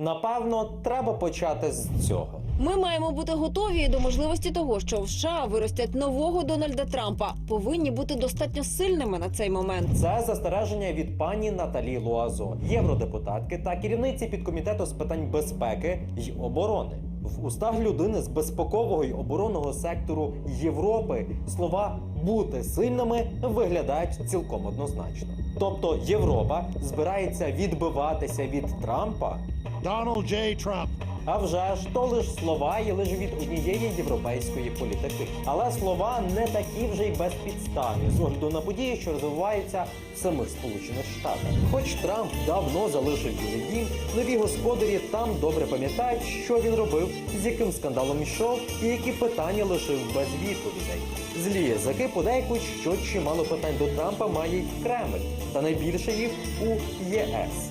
Напевно, треба почати з цього. Ми маємо бути готові до можливості того, що в США виростять нового Дональда Трампа. Повинні бути достатньо сильними на цей момент. Це застереження від пані Наталі Луазо, євродепутатки та керівниці підкомітету з питань безпеки й оборони. В устах людини з безпекового й оборонного сектору Європи слова бути сильними виглядають цілком однозначно. Тобто Європа збирається відбиватися від Трампа. Donald J. Trump. А вже ж то лиш слова є лише від однієї європейської політики. Але слова не такі вже й безпідставні з огляду на події, що розвиваються в самих Сполучених Штатах. Хоч Трамп давно залишив Білий дім, нові господарі там добре пам'ятають, що він робив, з яким скандалом йшов і які питання лишив без відповідей. Злі язики подейкують, що чимало питань до Трампа має й Кремль, та найбільше їх у ЄС.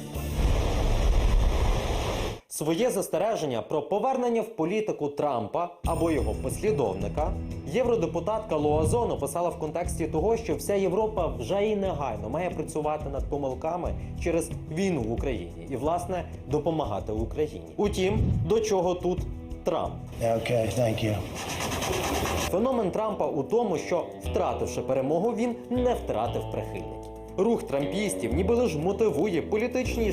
Своє застереження про повернення в політику Трампа або його послідовника євродепутатка Луазон описала в контексті того, що вся Європа вже і негайно має працювати над помилками через війну в Україні і власне допомагати Україні. Утім, до чого тут Трамп? Okay, thank you. Феномен Трампа у тому, що втративши перемогу, він не втратив прихильників. Рух трампістів ніби лиш мотивує політичні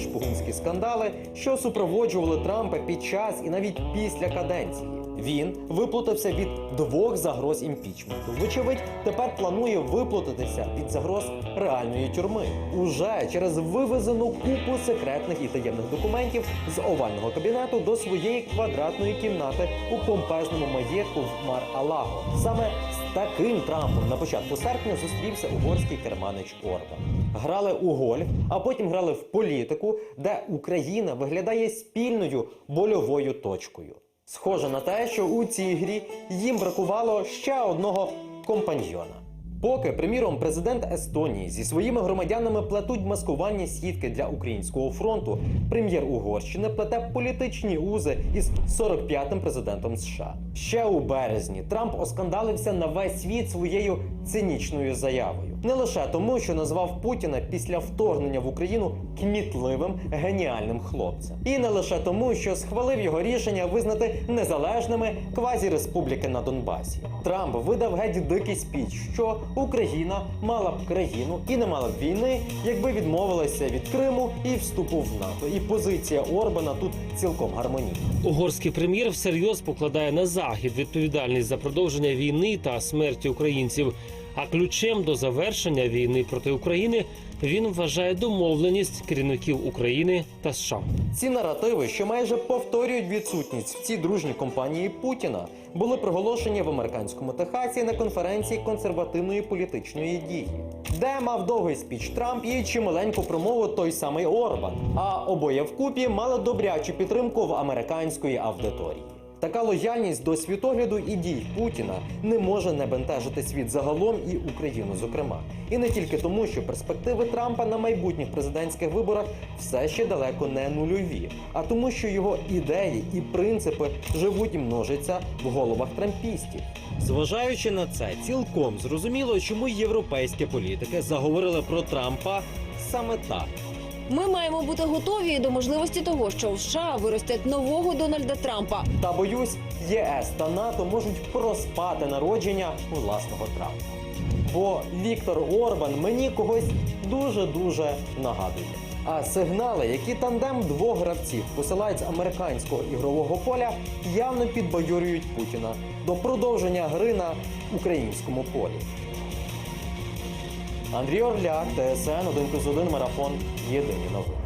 і скандали, що супроводжували Трампа під час і навіть після каденції. Він виплутався від двох загроз імпічменту. Вочевидь, тепер планує виплутатися від загроз реальної тюрми уже через вивезену купу секретних і таємних документів з овального кабінету до своєї квадратної кімнати у помпезному маєтку в Мар-Алаго. Саме з таким Трампом на початку серпня зустрівся угорський керманич Орбан. Грали у гольф, а потім грали в політику, де Україна виглядає спільною больовою точкою. Схоже на те, що у цій грі їм бракувало ще одного компаньйона. Поки, приміром, президент Естонії зі своїми громадянами плетуть маскувальні сітки для українського фронту, прем'єр Угорщини плете політичні узи із 45-м президентом США. Ще у березні Трамп оскандалився на весь світ своєю цинічною заявою. Не лише тому, що назвав Путіна після вторгнення в Україну кмітливим геніальним хлопцем, і не лише тому, що схвалив його рішення визнати незалежними квазі-республіки на Донбасі. Трамп видав геть дикий спіч, що Україна мала б країну і не мала б війни, якби відмовилася від Криму і вступу в НАТО. І позиція Орбана тут цілком гармонійна. Угорський прем'єр всерйоз покладає на захід відповідальність за продовження війни та смерті українців. А ключем до завершення війни проти України він вважає домовленість керівників України та США. Ці наративи, що майже повторюють відсутність в цій дружній компанії Путіна, були проголошені в американському Техасі на конференції консервативної політичної дії, де мав довгий спіч Трамп і чималеньку промову той самий Орбан. А обоє вкупі мали добрячу підтримку в американської аудиторії. Така лояльність до світогляду і дій Путіна не може не бентежити світ загалом і Україну, зокрема. І не тільки тому, що перспективи Трампа на майбутніх президентських виборах все ще далеко не нульові, а тому, що його ідеї і принципи живуть і множаться в головах трампістів. Зважаючи на це, цілком зрозуміло, чому європейські політики заговорили про Трампа саме так. Ми маємо бути готові до можливості того, що в США виростять нового Дональда Трампа. Та боюсь, ЄС та НАТО можуть проспати народження власного Трампа. Бо Віктор Орбан мені когось дуже дуже нагадує. А сигнали, які тандем двох гравців посилають з американського ігрового поля, явно підбадьорюють Путіна до продовження гри на українському полі. Андрій Орляк, ТСН 1+,1 марафон. Єдині новини.